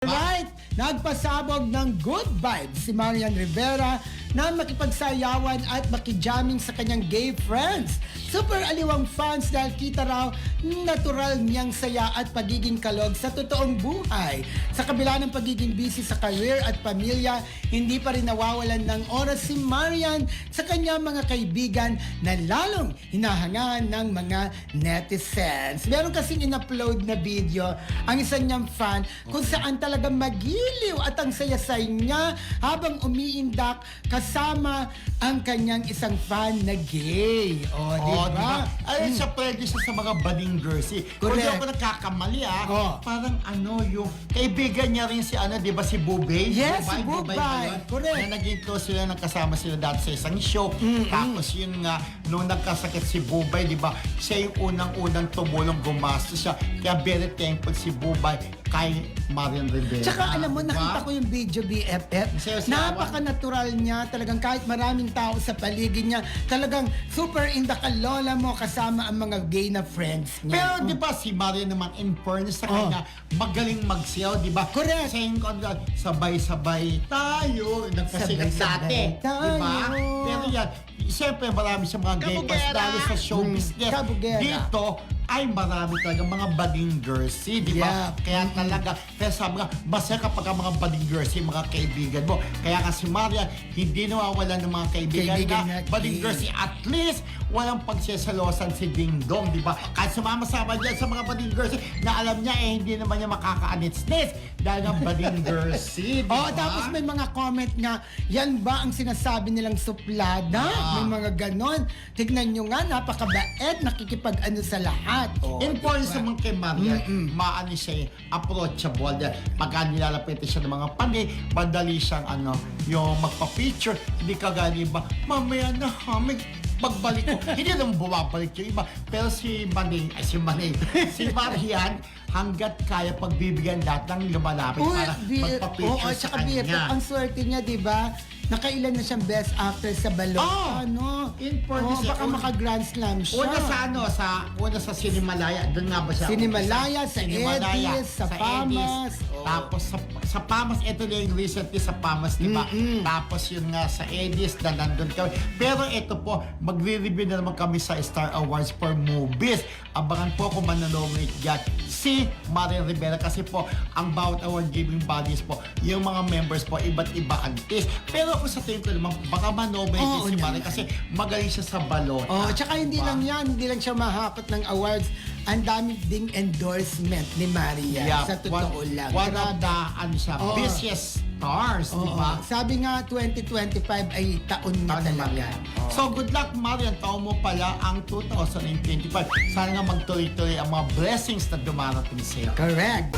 Right, nagpasabog ng good vibes si Marian Rivera na makipagsayawan at makijamming sa kanyang gay friends. Super aliwang fans dahil kita raw natural niyang saya at pagiging kalog sa totoong buhay. Sa kabila ng pagiging busy sa career at pamilya, hindi pa rin nawawalan ng oras si Marian sa kanyang mga kaibigan na lalong hinahangaan ng mga netizens. Meron kasing in-upload na video ang isa niyang fan kung saan talagang magiliw at ang saya-say niya habang umiindak kasama ang kanyang isang fan na gay. O, di Oh, ba? diba? Ayun, siya pwede siya sa mga bading jersey. Kung di Correct. ako nagkakamali ah, Oh. parang ano yung, kaibigan niya rin si ano, di ba si Bubay? Yes, si Bubay Bubay. ba yun? Correct. Na naging close sila, nagkasama sila dati sa isang show. Tapos yun nga, nung nagkasakit si Bubay, di ba, siya yung unang-unang tumulong gumastos siya. Kaya very thankful si Bubay kay Marian Rivera. Tsaka alam mo, Diba? nakita ko yung video BFF. Sayaw-sayawan. Napaka-natural niya. Talagang kahit maraming tao sa paligid niya, talagang super in the kalola mo kasama ang mga gay na friends niya. Pero di ba si Mario naman in fairness sa Oh. kanya, magaling magsayaw, di ba? Correct. Saying ko, sabay-sabay tayo, nagpasikat Sabay-sabay dati, di ba? tayo. Pero yan, siyempre marami sa mga gay Kabugera. lalo sa show Mm, business. kabugera. Dito, ay marami talaga mga bading jersey, di ba? Yeah. Kaya talaga, kaya sabi nga, masaya kapag ang mga bading jersey, mga kaibigan mo. Kaya kasi Maria, hindi nawawala ng mga kaibigan, Kaibigan na na bading jersey. At least, walang pagsisalosan si Ding Dong, di ba? Kahit sumama-sama dyan sa mga bading jersey, na alam niya eh, hindi naman niya makaka-anits-nits dahil nga bading jersey, di Oo, ba? tapos may mga comment nga, yan ba ang sinasabi nilang suplada? Ah. May mga ganon. Tignan nyo nga, napakabait, nakikipag-ano sa lahat. Oh, In diba? naman kay Maria, maano siya eh, approachable. Dahil Pagka nilalapitan siya ng mga pani, madali siyang ano, yung magpa-feature. Hindi kagaya ng iba, mamaya na, ha, may pagbalik ko. Hindi naman bumabalik yung iba. Pero si Manay, ay si Manay, si Marian, hanggat kaya pagbibigyan lahat ng lumalapit para magpa-picture oo, sa kanya. ang swerte niya, di ba? Nakailan na siyang best actor sa balot. Oh! ano? In oh, fairness, baka un- maka-grand slam siya. Una sa ano, sa una sa Sinimalaya, doon nga ba siya? Sinimalaya, sa Sinimalaya, Edis, sa Pamas. Oh. Tapos sa, sa Pamas, ito na yung recently sa Pamas, di ba? Tapos yun nga sa Edis na nandun kami. Pero ito po, magre-review na naman kami sa Star Awards for Movies. Abangan po kung manonominate dyan si Maria Rivera kasi po ang bawat award giving bodies po, yung mga members po, iba't iba ang taste. Pero kung sa tingin ko naman, baka manominate Oo si naman. Maria kasi magaling siya sa balota. Oh, tsaka hindi Diba? lang yan, hindi lang siya mahakot ng awards. Ang dami ding endorsement ni Maria. Yeah, sa totoo one, lang. One of the, ano siya, Oo. busiest stars, di ba? Sabi nga, 2025 ay taon niya Taon talaga. naman. So, good luck, Marian. Taon mo pala ang 2025. Sana nga magtuloy-tuloy ang mga blessings na dumarating sa'yo. Correct.